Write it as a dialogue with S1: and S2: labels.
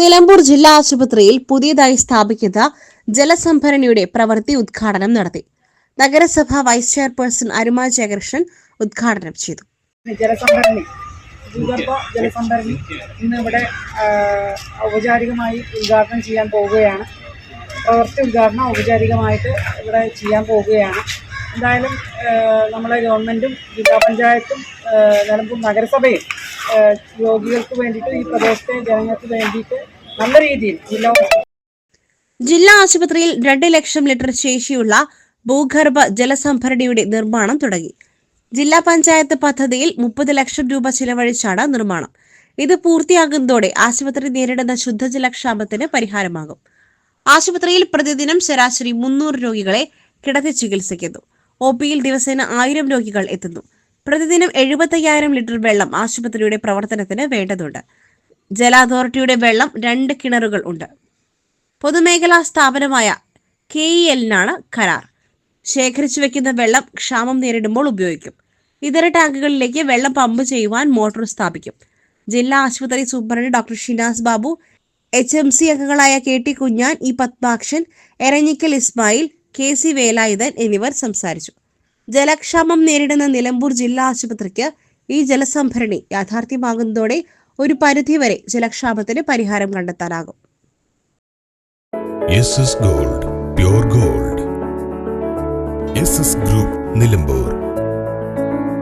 S1: നിലമ്പൂർ ജില്ലാ ആശുപത്രിയിൽ പുതിയതായി സ്ഥാപിക്കുന്ന ജലസംഭരണിയുടെ പ്രവൃത്തി ഉദ്ഘാടനം നടത്തി. നഗരസഭ വൈസ് ചെയർപേഴ്സൺ അരുമ ജയകൃഷ്ണൻ ഉദ്ഘാടനം ചെയ്തു.
S2: ജലസംഭരണി. ഭൂഗർഭ ജലസംഭരണി ഇന്ന് ഇവിടെ ഔപചാരികമായി ഉദ്ഘാടനം ചെയ്യാൻ പോവുകയാണ്. പ്രവൃത്തി ഉദ്ഘാടനം ഔപചാരികമായിട്ട് ഇവിടെ ചെയ്യാൻ പോവുകയാണ്. എന്തായാലും നമ്മളെ ഗവൺമെന്റും ജില്ലാ പഞ്ചായത്തും നിലമ്പൂർ നഗരസഭയും രോഗികൾക്ക് വേണ്ടിയിട്ട് ഈ പ്രദേശത്തെ ജനങ്ങൾക്ക് വേണ്ടിയിട്ട് നല്ല രീതിയിൽ ജില്ലാ
S1: ജില്ലാ ആശുപത്രിയിൽ രണ്ട് ലക്ഷം ലിറ്റർ ശേഷിയുള്ള ഭൂഗർഭ ജലസംഭരണിയുടെ നിർമ്മാണം തുടങ്ങി. ജില്ലാ പഞ്ചായത്ത് പദ്ധതിയിൽ മുപ്പത് ലക്ഷം രൂപ ചിലവഴിച്ചാണ് നിർമ്മാണം. ഇത് പൂർത്തിയാകുന്നതോടെ ആശുപത്രി നേരിടുന്ന ശുദ്ധജലക്ഷാമത്തിന് പരിഹാരമാകും. ആശുപത്രിയിൽ പ്രതിദിനം ശരാശരി മുന്നൂറ് രോഗികളെ കിടത്തി ചികിത്സിക്കുന്നു. ഒ പിയിൽ ദിവസേന ആയിരം രോഗികൾ എത്തുന്നു. പ്രതിദിനം എഴുപത്തയ്യായിരം ലിറ്റർ വെള്ളം ആശുപത്രിയുടെ പ്രവർത്തനത്തിന് വേണ്ടതുണ്ട്. ജല അതോറിറ്റിയുടെ വെള്ളം രണ്ട് കിണറുകൾ ഉണ്ട്. പൊതുമേഖലാ സ്ഥാപനമായ കെ ഇ എല്ലിനാണ് കരാർ. ശേഖരിച്ചു വെക്കുന്ന വെള്ളം ക്ഷാമം നേരിടുമ്പോൾ ഉപയോഗിക്കും. ഇതര ടാങ്കുകളിലേക്ക് വെള്ളം പമ്പ് ചെയ്യുവാൻ മോട്ടോർ സ്ഥാപിക്കും. ജില്ലാ ആശുപത്രി superintendent doctor Shinas Babu H M C അംഗങ്ങളായ K T Kunhan E Padmakshan Eranhikkal Ismail K C Velayudhan എന്നിവർ സംസാരിച്ചു. ജലക്ഷാമം നേരിടുന്ന നിലമ്പൂർ ജില്ലാ ആശുപത്രിക്ക് ഈ ജലസംഭരണി യാഥാർത്ഥ്യമാകുന്നതോടെ ഒരു പരിധിവരെ ജലക്ഷാമത്തിന് പരിഹാരം കണ്ടെത്താനാകും.
S3: Gold gold group Nilambur